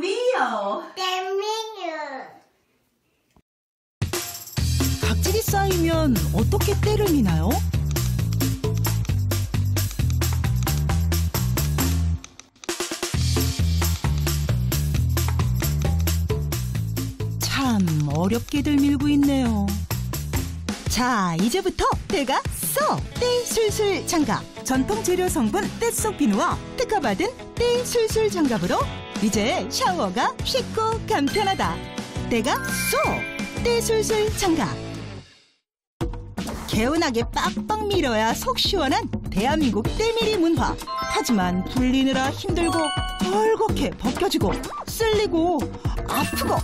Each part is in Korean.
때미요. 때미요. 각질이 쌓이면 어떻게 때를 미나요? 참 어렵게들 밀고 있네요. 자, 이제부터 때가 써! 때 술술 장갑. 전통 재료 성분 때속 비누와 특허받은 때 술술 장갑으로 이제 샤워가 쉽고 간편하다. 때가 쏘! 때 술술 장갑. 개운하게 빡빡 밀어야 속 시원한 대한민국 때밀이 문화. 하지만 불리느라 힘들고 헐겁게 벗겨지고 쓸리고 아프고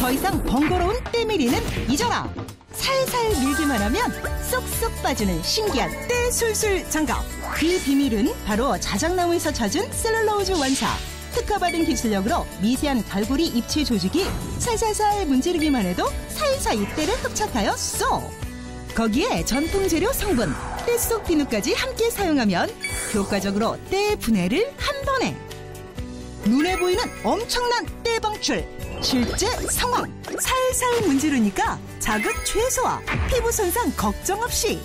더 이상 번거로운 때밀이는 잊어라. 살살 밀기만 하면 쏙쏙 빠지는 신기한 때술술 장갑. 그 비밀은 바로 자작나무에서 찾은 셀룰로즈 원사. 특허받은 기술력으로 미세한 갈고리 입체 조직이 살살살 문지르기만 해도 사이사이 때를 흡착하여 쏙. 거기에 전통 재료 성분, 때속 비누까지 함께 사용하면 효과적으로 때 분해를 한 번에. 눈에 보이는 엄청난 때 방출. 실제 상황. 살살 문지르니까 자극 최소화, 피부 손상 걱정 없이.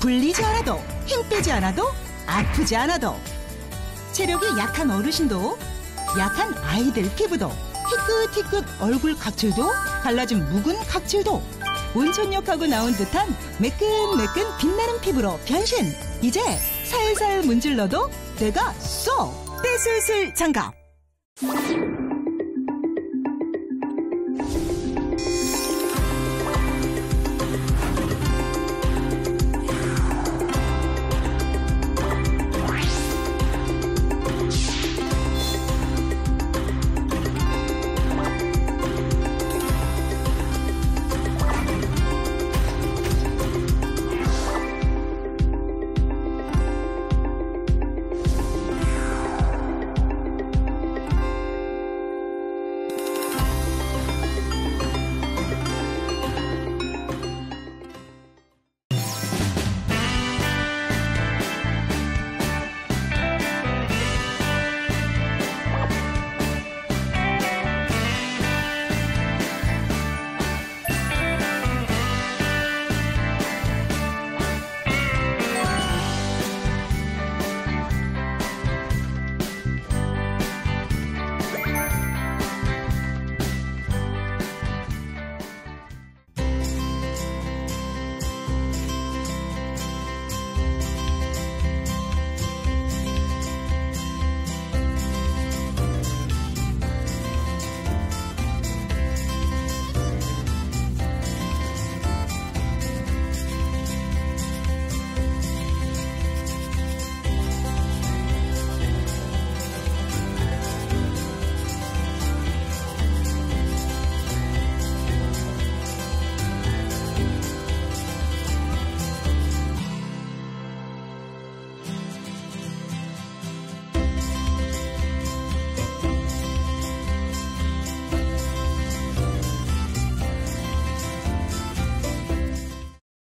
불리지 않아도, 힘 빼지 않아도, 아프지 않아도. 체력이 약한 어르신도, 약한 아이들 피부도, 희끗희끗 얼굴 각질도, 갈라진 묵은 각질도, 온천욕하고 나온 듯한 매끈매끈 빛나는 피부로 변신. 이제 살살 문질러도 내가 쏙! 떼술술 장갑.